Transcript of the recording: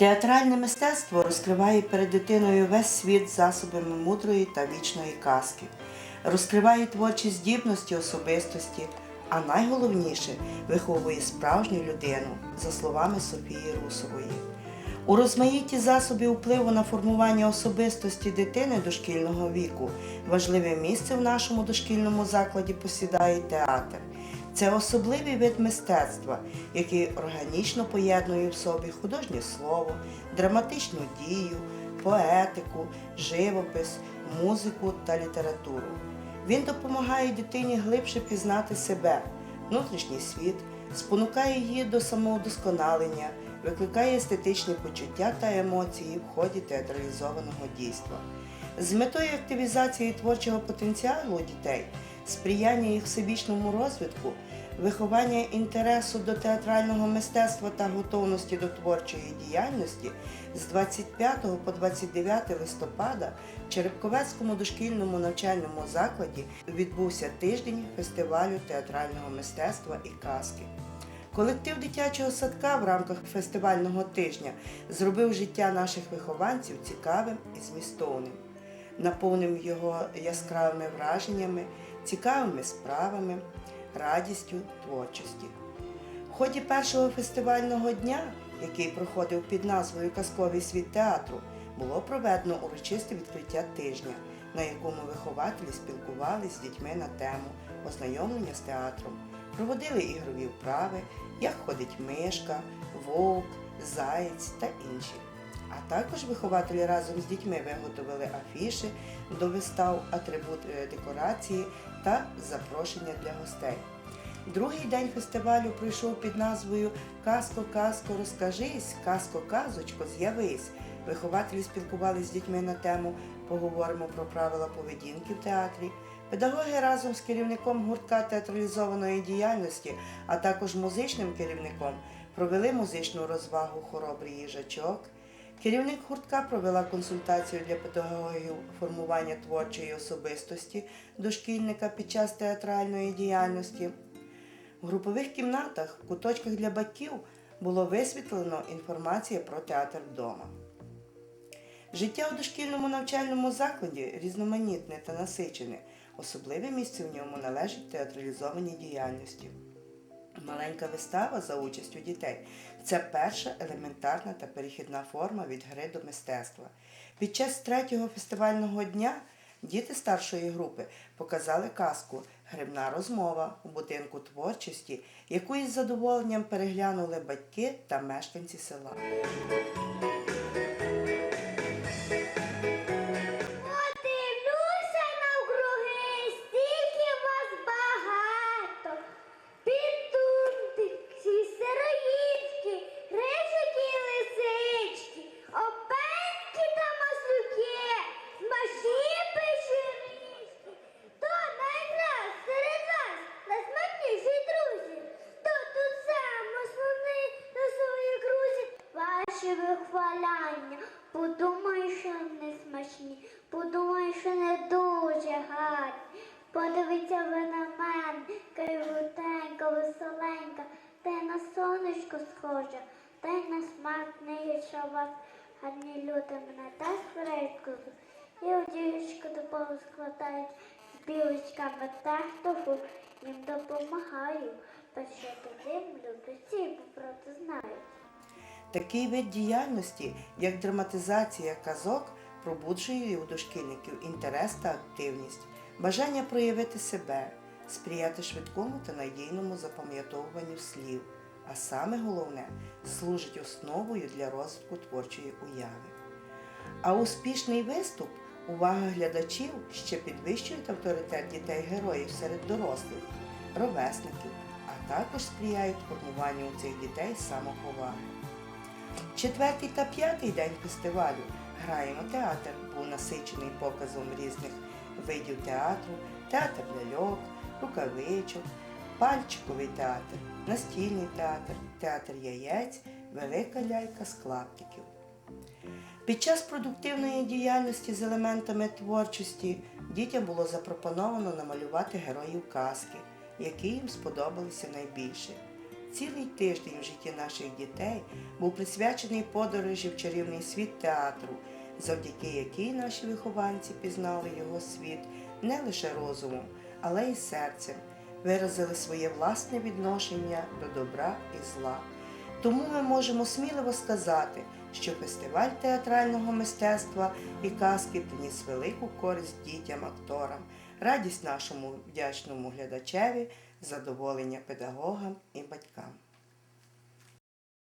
Театральне мистецтво розкриває перед дитиною весь світ засобами мудрої та вічної казки, розкриває творчі здібності особистості, а найголовніше виховує справжню людину, за словами Софії Русової. У розмаїтті засобів впливу на формування особистості дитини дошкільного віку важливе місце в нашому дошкільному закладі посідає театр. Це особливий вид мистецтва, який органічно поєднує в собі художнє слово, драматичну дію, поетику, живопис, музику та літературу. Він допомагає дитині глибше пізнати себе, внутрішній світ, спонукає її до самоудосконалення, викликає естетичні почуття та емоції в ході театралізованого дійства. З метою активізації творчого потенціалу дітей, сприяння їх всебічному розвитку, виховання інтересу до театрального мистецтва та готовності до творчої діяльності з 25 по 29 листопада в Черепковецькому дошкільному навчальному закладі відбувся тиждень фестивалю театрального мистецтва і казки. Колектив дитячого садка в рамках фестивального тижня зробив життя наших вихованців цікавим і змістовним, наповнив його яскравими враженнями, цікавими справами, радістю творчості. В ході першого фестивального дня, який проходив під назвою Казковий світ театру, було проведено урочисте відкриття тижня, на якому вихователі спілкувалися з дітьми на тему ознайомлення з театром, проводили ігрові вправи, як ходить мишка, вовк, заєць та інші. А також вихователі разом з дітьми виготовили афіши до вистав, атрибут е, декорації та запрошення для гостей. Другий день фестивалю пройшов під назвою Казко, казко, розкажись, казко, казочко, з'явись. Вихователі спілкувалися з дітьми на тему Поговоримо про правила поведінки в театрі. Педагоги разом з керівником гуртка театралізованої діяльності, а також музичним керівником провели музичну розвагу Хоробрий їжачок. Керівник гуртка провела консультацію для педагогів формування творчої особистості дошкільника під час театральної діяльності. В групових кімнатах, в куточках для батьків було висвітлено інформація про театр вдома. Життя у дошкільному навчальному закладі різноманітне та насичене. Особливе місце в ньому належить театралізованій діяльності. Маленька вистава за участю дітей це перша елементарна та перехідна форма від гри до мистецтва. Під час третього фестивального дня діти старшої групи показали казку Грибна розмова у будинку творчості, яку із задоволенням переглянули батьки та мешканці села. Ваші вихваляння, подумай, що не смачні, подумай, що не дуже гарні. Подивіться ви на мене, кривутенька, веселенька, та й на сонечко схожа, та й на смак не гірша вас. Гарні люди мене так фрейку, і одіжку до полу складають, з білочками так тофу, їм допомагаю, та що таким люблю, всі правду знають. Такий вид діяльності, як драматизація казок, пробуджує у дошкільників інтерес та активність, бажання проявити себе, сприяти швидкому та надійному запам'ятовуванню слів, а саме головне служить основою для розвитку творчої уяви. А успішний виступ, увага глядачів ще підвищують авторитет дітей-героїв серед дорослих, ровесників, а також сприяють формуванню у цих дітей самоповаги. Четвертий та п'ятий день фестивалю Граємо театр був насичений показом різних видів театру, театр ляльок, рукавичок, пальчиковий театр, настільний театр, театр яєць, велика лялька з клаптиків. Під час продуктивної діяльності з елементами творчості дітям було запропоновано намалювати героїв казки, які їм сподобалися найбільше. Цілий тиждень в житті наших дітей був присвячений подорожі в чарівний світ театру, завдяки якій наші вихованці пізнали його світ не лише розумом, але й серцем, виразили своє власне відношення до добра і зла. Тому ми можемо сміливо сказати, що фестиваль театрального мистецтва і казки приніс велику користь дітям, акторам, радість нашому вдячному глядачеві, задоволення педагогам і батькам.